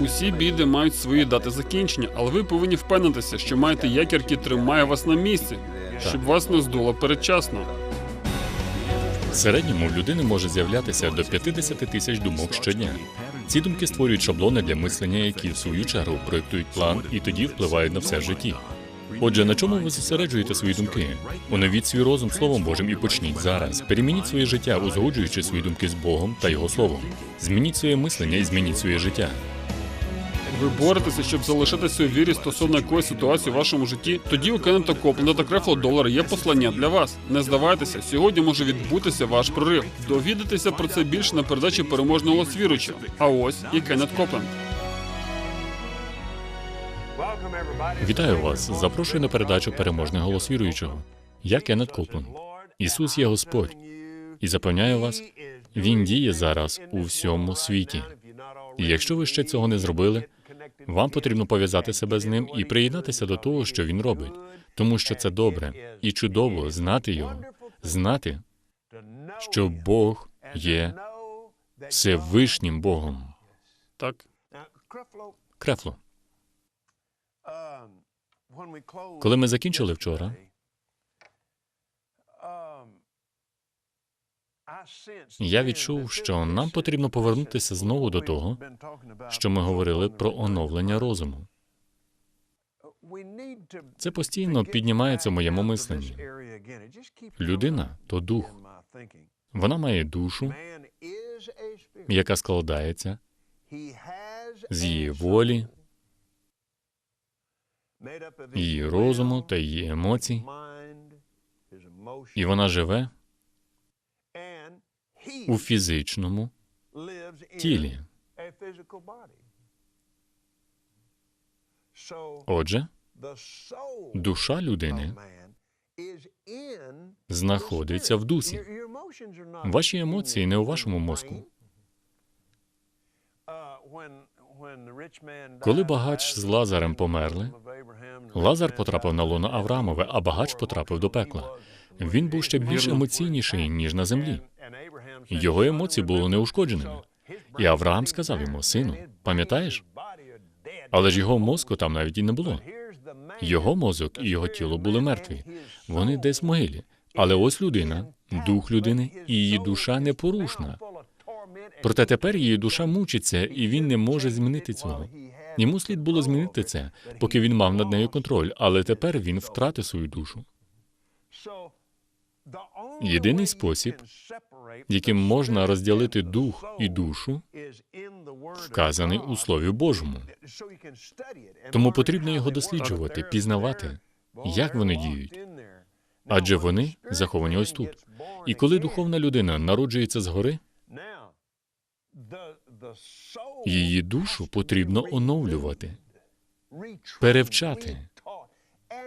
Усі біди мають свої дати закінчення, але ви повинні впевнитися, що маєте якір, який тримає вас на місці, щоб вас не здуло передчасно. В середньому в людини може з'являтися до 50 тисяч думок щодня. Ці думки створюють шаблони для мислення, які в свою чергу проєктують план і тоді впливають на все в житті. Отже, на чому ви зосереджуєте свої думки? Оновіть свій розум Словом Божим і почніть зараз. Перемініть своє життя, узгоджуючи свої думки з Богом та Його Словом. Змініть своє мислення і змініть своє життя. Ви боретеся, щоб залишитися у вірі стосовно якоїсь ситуації в вашому житті. Тоді у Кеннета Копленда та Крефло Долара є послання для вас. Не здавайтеся, сьогодні може відбутися ваш прорив. Довідайтеся про це більше на передачі переможного віруючого. А ось і Кеннет Копленд. Вітаю вас! Запрошую на передачу Переможний голос віруючого. Я Кеннет Коплен. Ісус є Господь. І запевняю вас, Він діє зараз у всьому світі. І якщо ви ще цього не зробили, вам потрібно пов'язати себе з ним і приєднатися до того, що він робить, тому що це добре і чудово знати його, знати, що Бог є Всевишнім Богом. Так, Крефло, коли ми закінчили вчора, я відчув, що нам потрібно повернутися знову до того, що ми говорили про оновлення розуму. Це постійно піднімається в моєму мисленні. Людина то дух. Вона має душу, яка складається з її волі, її розуму та її емоцій, і вона живе у фізичному тілі. Отже, душа людини знаходиться в дусі. Ваші емоції не у вашому мозку. Коли багач з Лазарем померли, Лазар потрапив на лоно Авраамове, а багач потрапив до пекла. Він був ще більш емоційніший, ніж на землі. Його емоції були неушкодженими. І Авраам сказав йому: Сину, пам'ятаєш? Але ж його мозку там навіть і не було. Його мозок і його тіло були мертві. Вони десь в могилі. Але ось людина, дух людини і її душа непорушна. Проте тепер її душа мучиться, і він не може змінити цього. Йому слід було змінити це, поки він мав над нею контроль, але тепер він втратив свою душу. Єдиний спосіб, яким можна розділити дух і душу, Вказаний у Слові Божому. Тому потрібно його досліджувати, пізнавати, як вони діють. Адже вони заховані ось тут. І коли духовна людина народжується згори, її душу потрібно оновлювати, перевчати,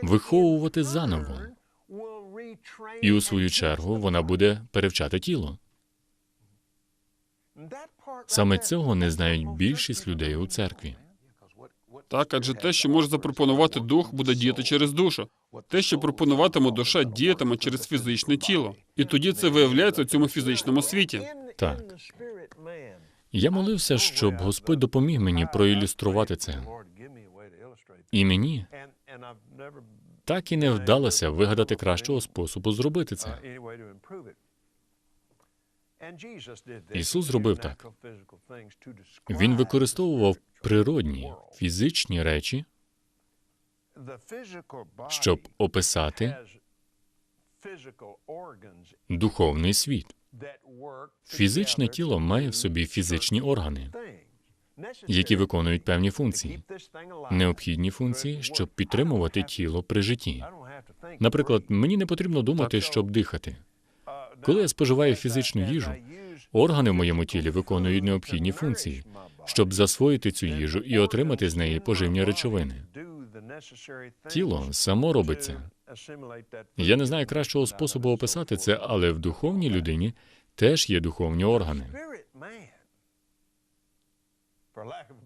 виховувати заново. І у свою чергу вона буде перевчати тіло. Саме цього не знають більшість людей у церкві. так, адже те, що може запропонувати дух, буде діяти через душу. Те, що пропонуватиме душа, діятиме через фізичне тіло. І тоді це виявляється в цьому фізичному світі. Так. Я молився, щоб Господь допоміг мені проілюструвати це. І мені так і не вдалося вигадати кращого способу зробити це. Ісус зробив так. Він використовував природні фізичні речі, щоб описати духовний світ. Фізичне тіло має в собі фізичні органи, які виконують певні функції, необхідні функції, щоб підтримувати тіло при житті. Наприклад, мені не потрібно думати, щоб дихати. Коли я споживаю фізичну їжу, органи в моєму тілі виконують необхідні функції, щоб засвоїти цю їжу і отримати з неї поживні речовини. Тіло само робить це. Я не знаю кращого способу описати це, але в духовній людині теж є духовні органи.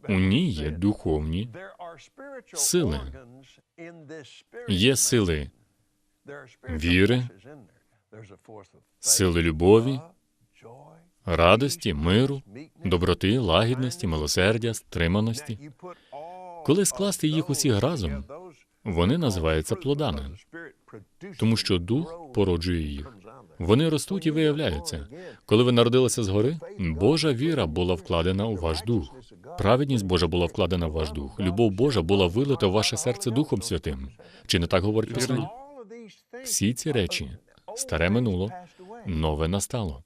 У ній є духовні сили. є сили віри, сили любові, радості, миру, доброти, лагідності, милосердя, стриманості. Коли скласти їх усіх разом, вони називаються плодами, тому що дух породжує їх. Вони ростуть і виявляються. Коли ви народилися згори, Божа віра була вкладена у ваш дух. Праведність Божа була вкладена в ваш дух. Любов Божа була вилита в ваше серце Духом Святим. Чи не так говорить Писання? Всі ці речі старе минуло, нове настало.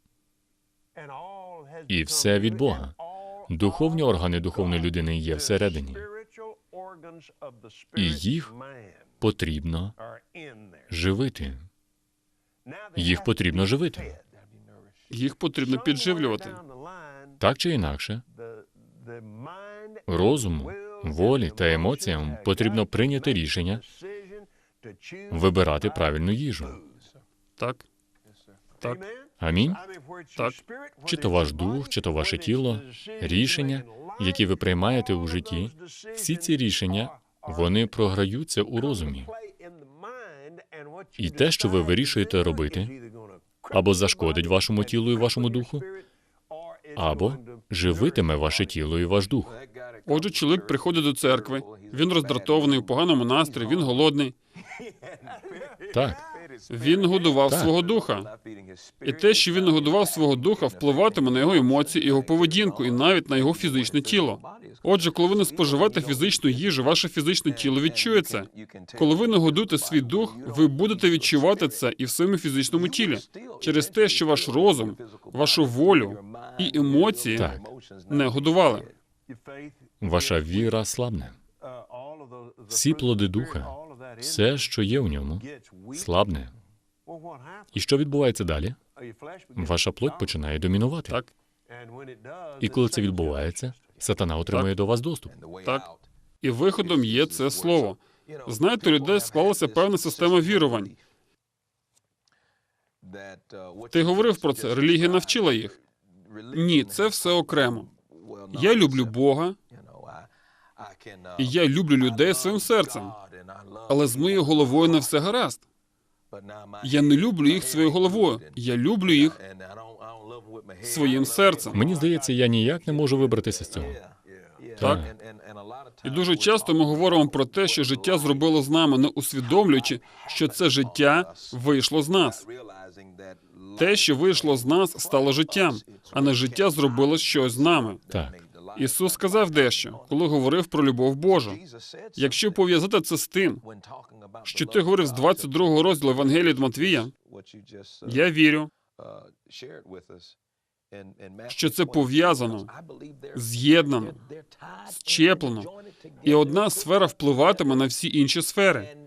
І все від Бога. Духовні органи духовної людини є всередині. І їх Потрібно живити. Їх потрібно живити. Їх потрібно підживлювати. Так чи інакше, розуму, волі та емоціям потрібно прийняти рішення вибирати правильну їжу. Так, так, Амінь. так. Чи то ваш дух, чи то ваше тіло, рішення, які ви приймаєте у житті, всі ці рішення вони програються у розумі. І те, що ви вирішуєте робити, або зашкодить вашому тілу і вашому духу, або живитиме ваше тіло і ваш дух. Отже, чоловік приходить до церкви, він роздратований у поганому настрої, він голодний. Так, Він годував Так. свого духа. І те, що він годував свого духа, впливатиме на його емоції, його поведінку і навіть на його фізичне тіло. Отже, коли ви не споживаєте фізичну їжу, ваше фізичне тіло відчує це. Коли ви не годуєте свій дух, ви будете відчувати це і в своєму фізичному тілі через те, що ваш розум, вашу волю і емоції Так. не годували. ваша віра слабне. Всі плоди духа, Все, що є в ньому, слабне. І що відбувається далі? Ваша плоть починає домінувати. Так, І коли це відбувається, сатана отримує до вас доступ. так. І виходом є це слово. Знаєте, у людей склалася певна система вірувань. Ти говорив про це. Релігія навчила їх. Ні, це все окремо. Я люблю Бога, і я люблю людей своїм серцем, але з моєю головою не все гаразд. Я не люблю їх своєю головою. Я люблю їх своїм серцем. Мені здається, я ніяк не можу вибратися з цього. Так. І дуже часто ми говоримо про те, що життя зробило з нами, не усвідомлюючи, що це життя вийшло з нас. Те, що вийшло з нас, стало життям, а не життя зробило щось з нами. Так. Ісус сказав дещо, коли говорив про любов Божу. Якщо пов'язати це з тим, що ти говорив з 22 розділу Евангелії від Матвія, я вірю, що це пов'язано, з'єднано, зчеплено, і одна сфера впливатиме на всі інші сфери,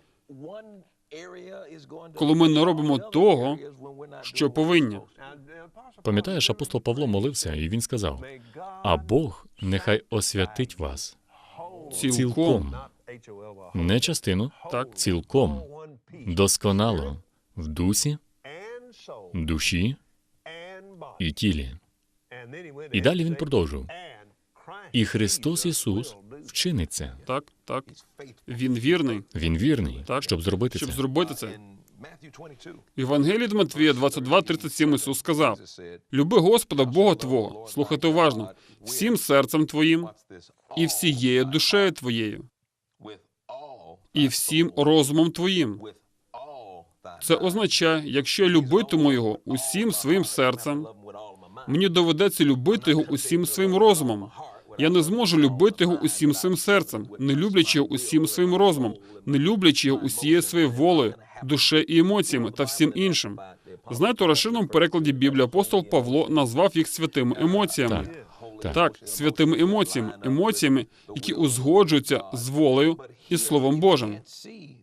коли ми не робимо того, що повинні. Пам'ятаєш, апостол Павло молився, і він сказав: А Бог нехай освятить вас Цілком. не частину, Так. цілком, досконало. В дусі, душі і тілі. І далі він продовжив. І Христос Ісус вчинить це. Так, так. Він вірний, Він вірний, Так. щоб зробити щоб це. зробити це. В Євангелії від Матвія 22.37 Ісус сказав: Люби Господа Бога Твого, слухайте уважно, всім серцем твоїм і всією душею твоєю, і всім розумом твоїм. Це означає, якщо я любитиму його усім своїм серцем, мені доведеться любити його усім своїм розумом. Я не зможу любити його усім своїм серцем, не люблячи його усім своїм розумом, не люблячи його усією своєю волею, душею і емоціями та всім іншим. Знаєте, у розширеному перекладі Біблії апостол Павло назвав їх святими емоціями. Так. Так. Так, святими емоціями, емоціями, які узгоджуються з волею і Словом Божим.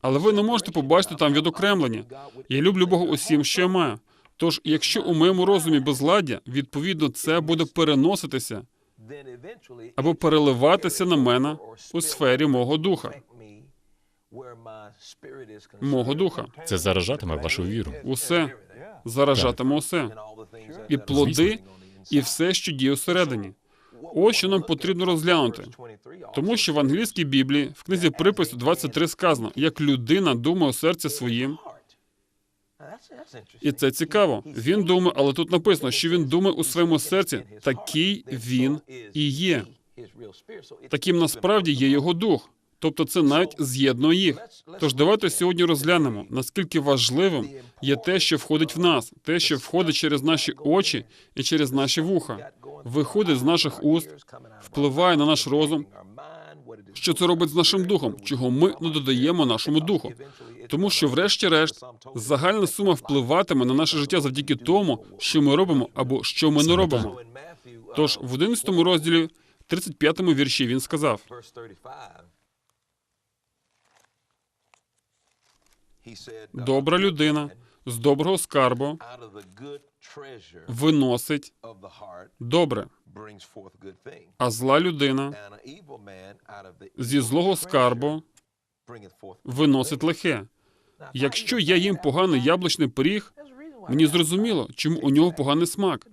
Але ви не можете побачити там відокремлення. Я люблю Бога усім, що я маю. Тож, якщо у моєму розумі безладдя, відповідно, це буде переноситися або переливатися на мене у сфері мого духа. Мого духа. Це заражатиме вашу віру. Усе заражатиме усе. І плоди, і все, що діє всередині. Ось що нам потрібно розглянути. Тому що в англійській Біблії в книзі припису 23 сказано, як людина думає у серці своїм, І це цікаво. Він думає, але тут написано, що він думає у своєму серці. Такий він і є. Таким насправді є його дух. Тобто це навіть з'єднує їх. Тож давайте сьогодні розглянемо, наскільки важливим є те, що входить в нас, те, що входить через наші очі і через наші вуха, виходить з наших уст, впливає на наш розум. Що це робить з нашим духом, чого ми не додаємо нашому духу? Тому що, врешті-решт, загальна сума впливатиме на наше життя завдяки тому, що ми робимо або що ми не робимо. Тож в 11 розділі, 35 вірші він сказав: добра людина з доброго скарбу виносить добре, а зла людина зі злого скарбу виносить лихе. Якщо я їм поганий яблучний пиріг, мені зрозуміло, чому у нього поганий смак,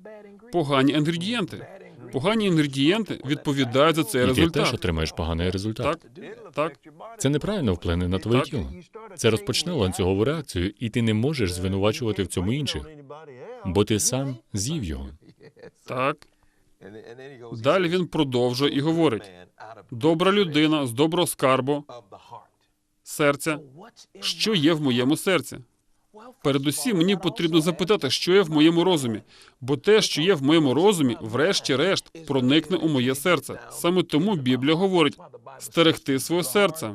погані інгредієнти. Погані інгредієнти відповідають за цей І ти теж отримаєш поганий результат. Так, так. Це неправильно вплине на твоє Так. тіло. Це розпочне ланцюгову реакцію, і ти не можеш звинувачувати в цьому інших, бо ти сам з'їв його. Так. Далі він продовжує і говорить: добра людина з доброго скарбу серця, що є в моєму серці. Передусім, мені потрібно запитати, що є в моєму розумі, бо те, що є в моєму розумі, врешті-решт, проникне у моє серце. Саме тому Біблія говорить стерегти своє серце,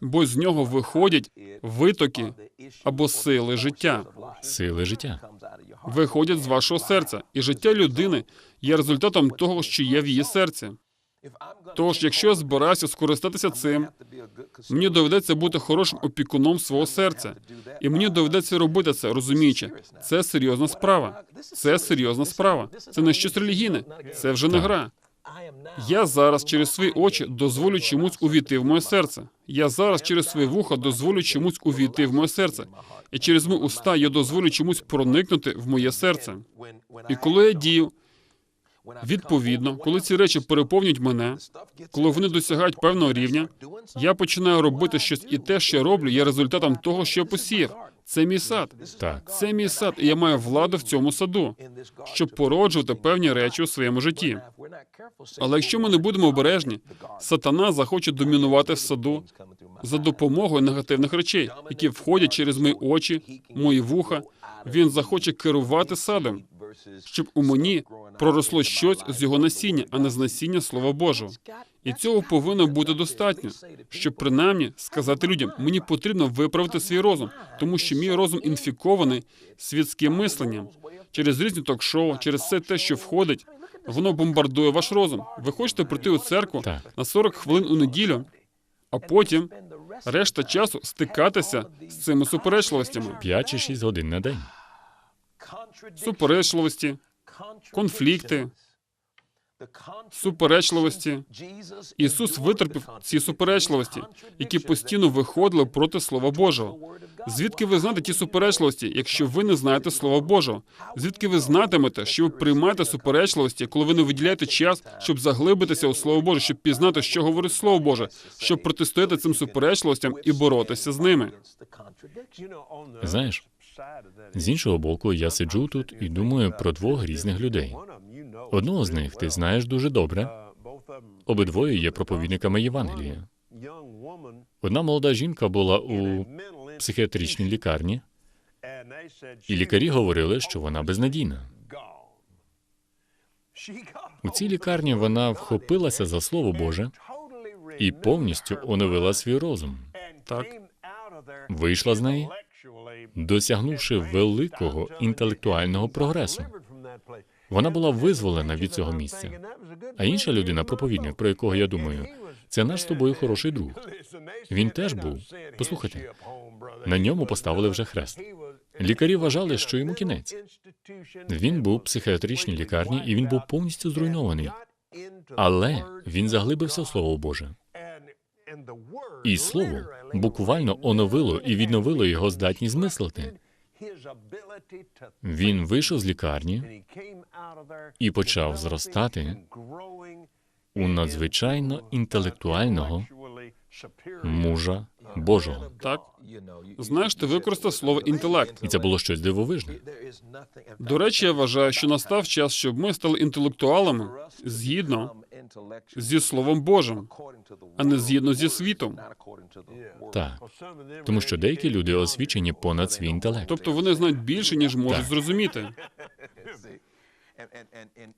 бо з нього виходять витоки або сили життя. Сили життя. Виходять з вашого серця, і життя людини є результатом того, що є в її серці. Тож, якщо я збираюся скористатися цим, мені доведеться бути хорошим опікуном свого серця, і мені доведеться робити це, розуміючи, це серйозна справа. Це серйозна справа. Це не щось релігійне, це вже не гра. Я зараз через свої очі дозволю чомусь увійти в моє серце. Я зараз через свої вуха дозволю чомусь увійти в моє серце. І через мої уста я дозволю чомусь проникнути в моє серце. І коли я дію, відповідно, коли ці речі переповнюють мене, коли вони досягають певного рівня, я починаю робити щось, і те, що я роблю, є результатом того, що я посіяв. Це мій сад. Так. Це мій сад, і я маю владу в цьому саду, щоб породжувати певні речі у своєму житті. Але якщо ми не будемо обережні, сатана захоче домінувати в саду за допомогою негативних речей, які входять через мої очі, мої вуха. Він захоче керувати садом, щоб у мені проросло щось з його насіння, а не з насіння Слова Божого. І цього повинно бути достатньо, щоб принаймні сказати людям, мені потрібно виправити свій розум, тому що мій розум інфікований світським мисленням через різні ток-шоу, через все те, що входить, воно бомбардує ваш розум. Ви хочете прийти у церкву Так. на 40 хвилин у неділю, а потім решта часу стикатися з цими суперечливостями, 5 чи 6 годин на день. Суперечливості, конфлікти, суперечливості. Ісус витерпів ці суперечливості, які постійно виходили проти Слова Божого. Звідки ви знаєте ті суперечливості, якщо ви не знаєте Слова Божого? Звідки ви знатимете, що ви приймаєте суперечливості, коли ви не виділяєте час, щоб заглибитися у Слово Боже, щоб пізнати, що говорить Слово Боже, щоб протистояти цим суперечливостям і боротися з ними? Знаєш, з іншого боку, я сиджу тут і думаю про двох різних людей. Одного з них ти знаєш дуже добре. Обидвоє є проповідниками Євангелія. Одна молода жінка була у психіатричній лікарні, і лікарі говорили, що вона безнадійна. У цій лікарні вона вхопилася за слово Боже і повністю оновила свій розум, Так. вийшла з неї, досягнувши великого інтелектуального прогресу. Вона була визволена від цього місця. А інша людина, проповідник, про якого я думаю, це наш з тобою хороший друг. Він теж був. Послухайте, на ньому поставили вже хрест. Лікарі вважали, що йому кінець. Він був в психіатричній лікарні, і він був повністю зруйнований. Але він заглибився в Слово Боже. І слово буквально оновило і відновило його здатність мислити. Він вийшов з лікарні і почав зростати у надзвичайно інтелектуального мужа Божого. Так? Знаєш, ти використав слово інтелект. І це було щось дивовижне. До речі, я вважаю, що настав час, щоб ми стали інтелектуалами згідно зі Словом Божим, а не згідно зі світом. Так. Тому що деякі люди освічені понад свій інтелект. Тобто вони знають більше, ніж можуть Так. зрозуміти.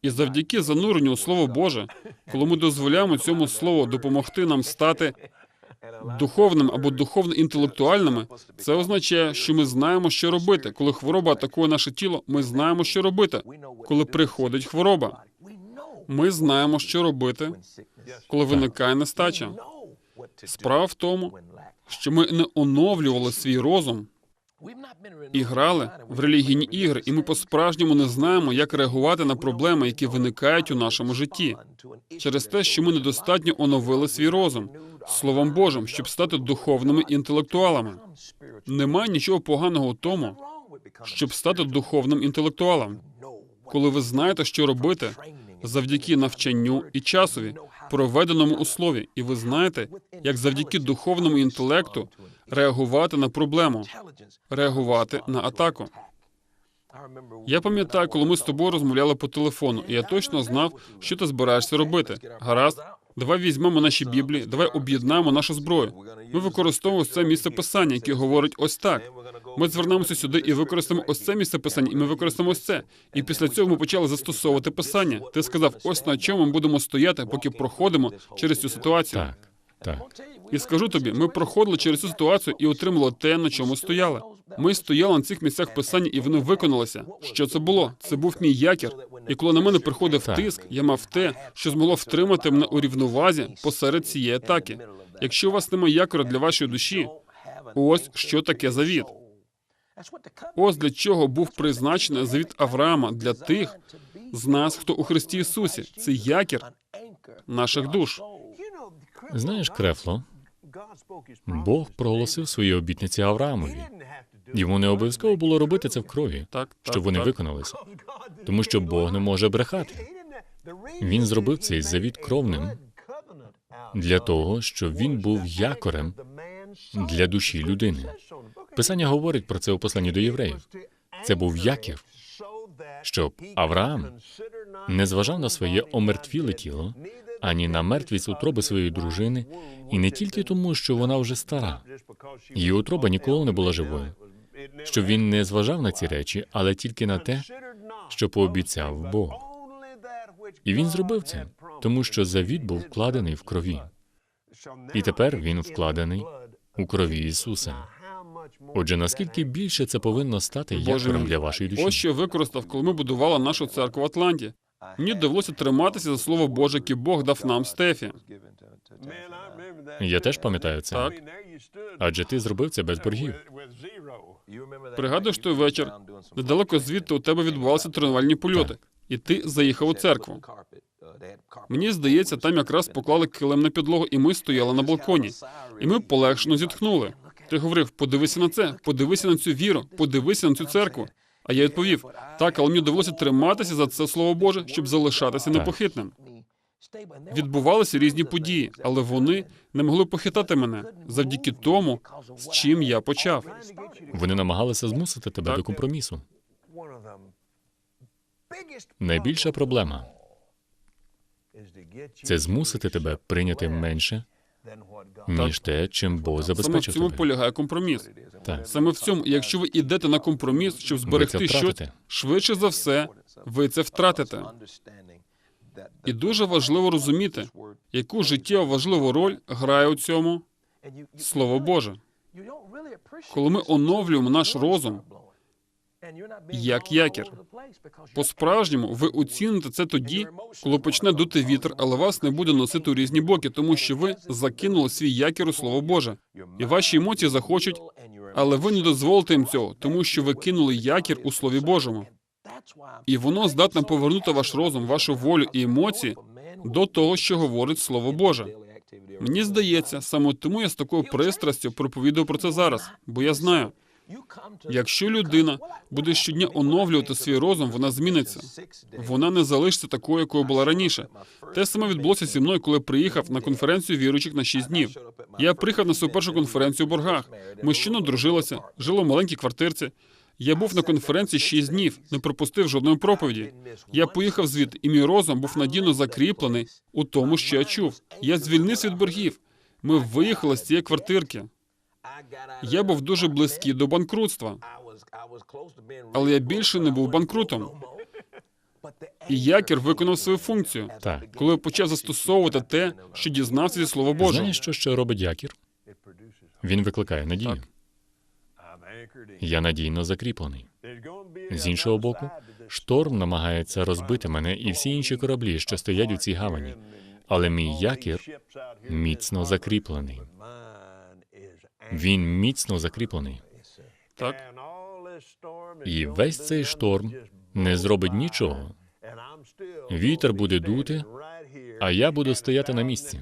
І завдяки зануренню у Слово Боже, коли ми дозволяємо цьому слову допомогти нам стати духовним або духовно-інтелектуальними, це означає, що ми знаємо, що робити. Коли хвороба атакує наше тіло, ми знаємо, що робити. Коли приходить хвороба, ми знаємо, що робити, коли виникає нестача. Справа в тому, що ми не оновлювали свій розум і грали в релігійні ігри, і ми по-справжньому не знаємо, як реагувати на проблеми, які виникають у нашому житті, через те, що ми недостатньо оновили свій розум Словом Божим, щоб стати духовними інтелектуалами. Немає нічого поганого у тому, щоб стати духовним інтелектуалом, коли ви знаєте, що робити завдяки навчанню і часові, проведеному у слові, і ви знаєте, як завдяки духовному інтелекту реагувати на проблему, реагувати на атаку. Я пам'ятаю, коли ми з тобою розмовляли по телефону, і я точно знав, що ти збираєшся робити. Гаразд, давай візьмемо наші біблії, давай об'єднаємо нашу зброю. Ми використовуємо це місце писання, яке говорить ось так. Ми звернемося сюди і використаємо ось це місце писання, і ми використаємо ось це. І після цього ми почали застосовувати писання. Ти сказав, ось на чому ми будемо стояти, поки проходимо через цю ситуацію. Так, так. І скажу тобі, ми проходили через цю ситуацію і отримали те, на чому стояли. Ми стояли на цих місцях писання, і вони виконалися. Що це було? Це був мій якір. І коли на мене приходив Так. тиск, я мав те, що змогло втримати мене у рівновазі посеред цієї атаки. Якщо у вас немає якора для вашої душі, ось що таке завіт. Ось для чого був призначений завіт Авраама для тих з нас, хто у Христі Ісусі. Це якір наших душ. Знаєш, Крефло, Бог проголосив свої обітниці Авраамові. Йому не обов'язково було робити це в крові, Так, так, щоб вони так. виконалися. Тому що Бог не може брехати. Він зробив цей завіт кровним для того, щоб він був якорем для душі людини. Писання говорить про це у посланні до євреїв. Це був якір, щоб Авраам не зважав на своє омертвіле тіло, ані на мертвість утроби своєї дружини, і не тільки тому, що вона вже стара. Її утроба ніколи не була живою. Щоб він не зважав на ці речі, але тільки на те, що пообіцяв Бог. І він зробив це, тому що завіт був вкладений в крові. І тепер він вкладений у крові Ісуса. Отже, наскільки більше це повинно стати якорем для вашої душі? Ось що використав, коли ми будували нашу церкву в Атланті. Мені довелося триматися за слово Боже, яке Бог дав нам Стефі. Я теж пам'ятаю це. Так. Адже ти зробив це без боргів. Пригадуєш той вечір? Недалеко звідти у тебе відбувалися тренувальні польоти, і ти заїхав у церкву. Мені здається, там якраз поклали килим на підлогу, і ми стояли на балконі. І ми полегшено зітхнули. Ти говорив: подивися на це, подивися на цю віру, подивися на цю церкву. А я відповів: так, але мені довелося триматися за це слово Боже, щоб залишатися непохитним. Відбувалися різні події, але вони не могли похитати мене завдяки тому, з чим я почав. Вони намагалися змусити тебе Так. до компромісу. Найбільша проблема це змусити тебе прийняти менше, ніж те, чим Бог Саме в цьому полягає компроміс. Так. Саме в цьому, якщо ви йдете на компроміс, щоб зберегти щось, швидше за все, ви це втратите. І дуже важливо розуміти, яку життєво важливу роль грає у цьому Слово Боже. Коли ми оновлюємо наш розум, як якір. По-справжньому ви оціните це тоді, коли почне дути вітер, але вас не буде носити у різні боки, тому що ви закинули свій якір у Слово Боже. І ваші емоції захочуть, але ви не дозволите їм цього, тому що ви кинули якір у Слові Божому. І воно здатне повернути ваш розум, вашу волю і емоції до того, що говорить Слово Боже. Мені здається, саме тому я з такою пристрастю проповідую про це зараз, бо я знаю, Якщо людина буде щодня оновлювати свій розум, вона зміниться. Вона не залишиться такою, якою була раніше. Те саме відбулося зі мною, коли приїхав на конференцію віруючих на 6 днів. Я приїхав на свою першу конференцію у боргах. Ми щойно дружилися, жили в маленькій квартирці. Я був на конференції 6 днів, не пропустив жодної проповіді. Я поїхав звідти, і мій розум був надійно закріплений у тому, що я чув. Я звільнився від боргів. Ми виїхали з цієї квартирки. Я був дуже близький до банкрутства, але я більше не був банкрутом. І якір виконав свою функцію, Так. коли почав застосовувати те, що дізнався зі Слова Божого. Знаєш, що ще робить якір? Він викликає надію. Так. Я надійно закріплений. З іншого боку, шторм намагається розбити мене і всі інші кораблі, що стоять у цій гавані. Але мій якір міцно закріплений. Він міцно закріплений. Так, І весь цей шторм не зробить нічого. Вітер буде дути, а я буду стояти на місці.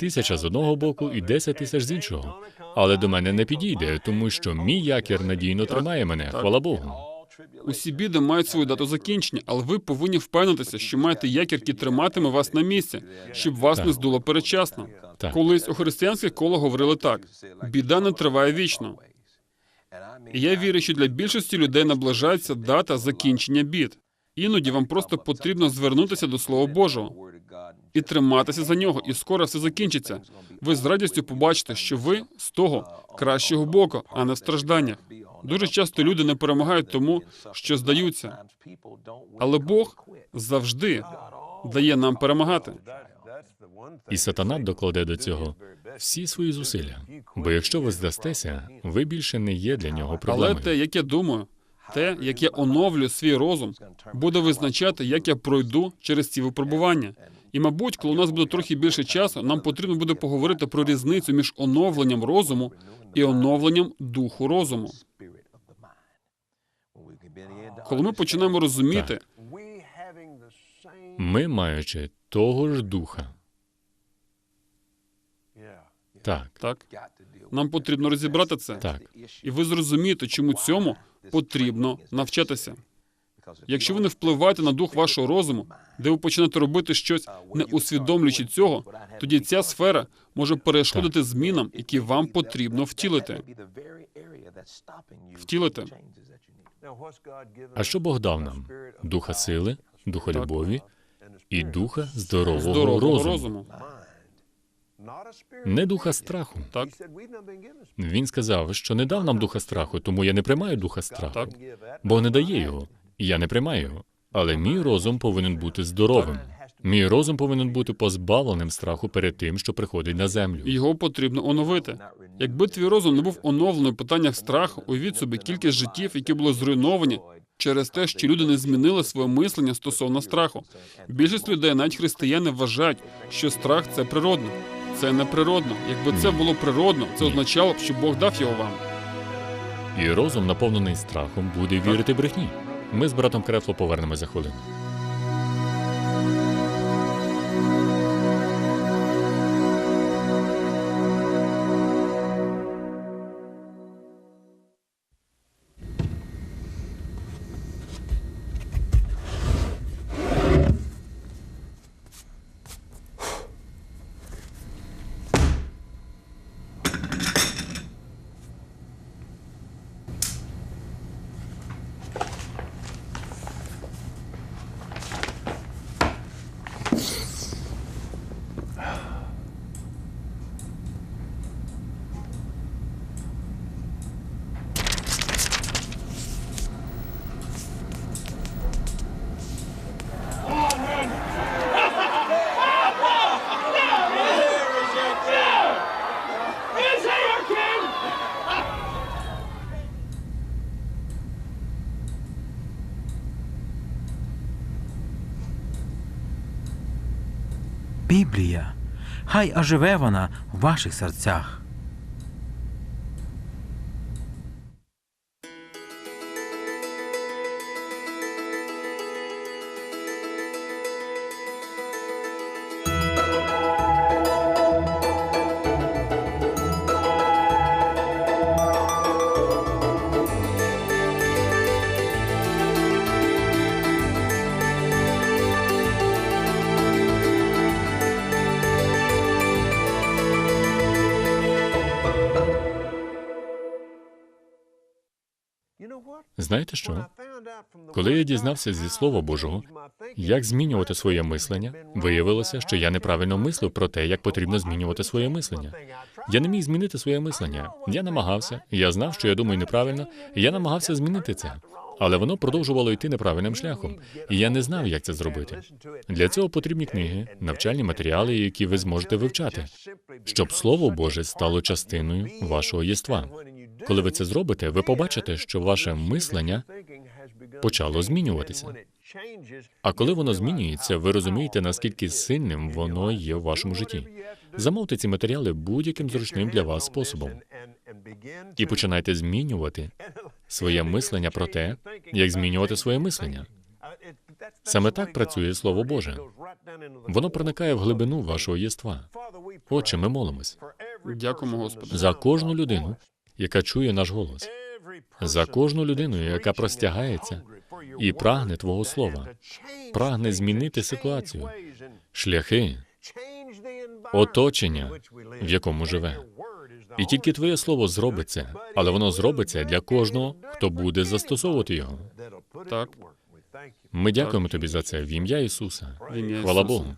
Тисяча з одного боку і десять тисяч з іншого. Але до мене не підійде, тому що мій якір надійно тримає мене. Хвала Богу. усі біди мають свою дату закінчення, але ви повинні впевнитися, що маєте якір, який триматиме вас на місці, щоб вас Так. не здуло передчасно. Так. Колись у християнських колах говорили так: біда не триває вічно. І я вірю, що для більшості людей наближається дата закінчення бід. Іноді вам просто потрібно звернутися до Слова Божого і триматися за нього, і скоро все закінчиться. Ви з радістю побачите, що ви з того кращого боку, а не в стражданнях. Дуже часто люди не перемагають тому, що здаються, але Бог завжди дає нам перемагати. І сатана докладе до цього всі свої зусилля. Бо якщо ви здастеся, ви більше не є для нього Але те, як я думаю, те, як я оновлю свій розум, буде визначати, як я пройду через ці випробування. І, мабуть, коли у нас буде трохи більше часу, нам потрібно буде поговорити про різницю між оновленням розуму і оновленням духу розуму. Коли ми починаємо розуміти, Ми, маючи того ж духа, так, так нам потрібно розібрати це, так, і ви зрозумієте, чому цьому потрібно навчатися. Якщо ви не впливаєте на дух вашого розуму, де ви почнете робити щось, не усвідомлюючи цього, тоді ця сфера може перешкодити змінам, які вам потрібно втілити. Втілити. А що Бог дав нам? Духа сили, духа любові і духа здорового, Здорового розуму. розуму. Не духа страху. Так, Він сказав, що не дав нам духа страху, тому я не приймаю духа страху. так, Бог не дає його, і я не приймаю його. Але мій розум повинен бути здоровим. Мій розум повинен бути позбавленим страху перед тим, що приходить на землю. його потрібно оновити. Якби твій розум не був оновлений в питаннях страху, уявіть собі кількість життів, які були зруйновані через те, що люди не змінили своє мислення стосовно страху. Більшість людей, навіть християни, вважають, що страх це природно. Це не природно. Якби це було природно, це означало б, що Бог дав його вам. І розум, наповнений страхом, буде вірити брехні. Ми з братом Крефло повернемось за хвилину. Біблія. Хай оживе вона в ваших серцях. Знаєте що? Коли я дізнався зі Слова Божого, як змінювати своє мислення, виявилося, що я неправильно мислив про те, як потрібно змінювати своє мислення. Я не міг змінити своє мислення. Я намагався, я знав, що я думаю неправильно, і я намагався змінити це. Але воно продовжувало йти неправильним шляхом, і я не знав, як це зробити. Для цього потрібні книги, навчальні матеріали, які ви зможете вивчати, щоб Слово Боже стало частиною вашого єства. Коли ви це зробите, ви побачите, що ваше мислення почало змінюватися. А коли воно змінюється, ви розумієте, наскільки сильним воно є в вашому житті. Замовте ці матеріали будь-яким зручним для вас способом і починайте змінювати своє мислення про те, як змінювати своє мислення. Саме так працює Слово Боже. Воно проникає в глибину вашого єства. Отче, ми молимось Дякуємо, Господи. за кожну людину, яка чує наш голос, за кожну людину, яка простягається і прагне Твого Слова, прагне змінити ситуацію, шляхи, оточення, в якому живе. І тільки Твоє Слово зробить це, але воно зробиться для кожного, хто буде застосовувати його. Так. Ми дякуємо тобі за це в ім'я Ісуса. В ім'я Хвала Богу.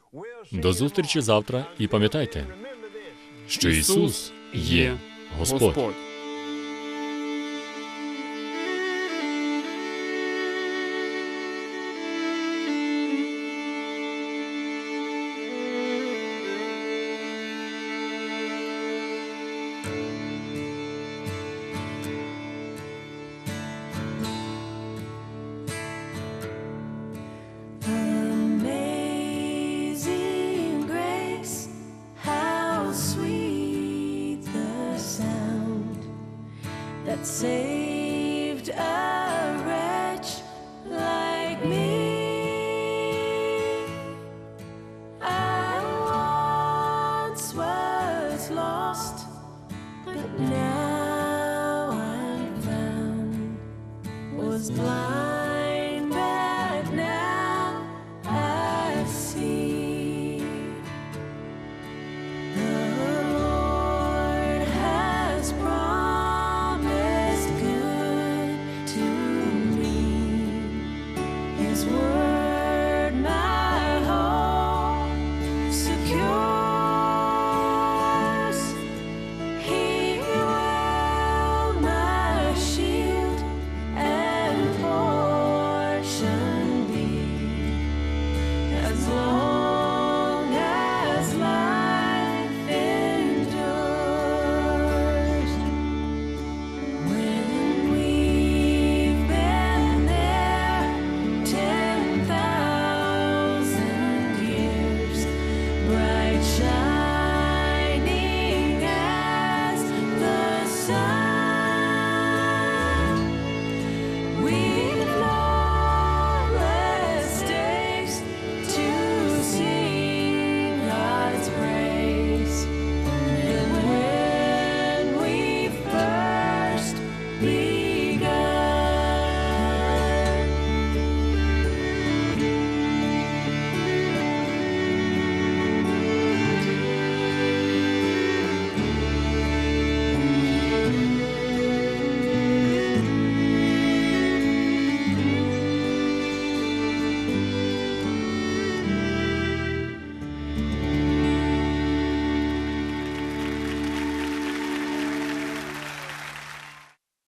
До зустрічі завтра і пам'ятайте, що Ісус є Господь.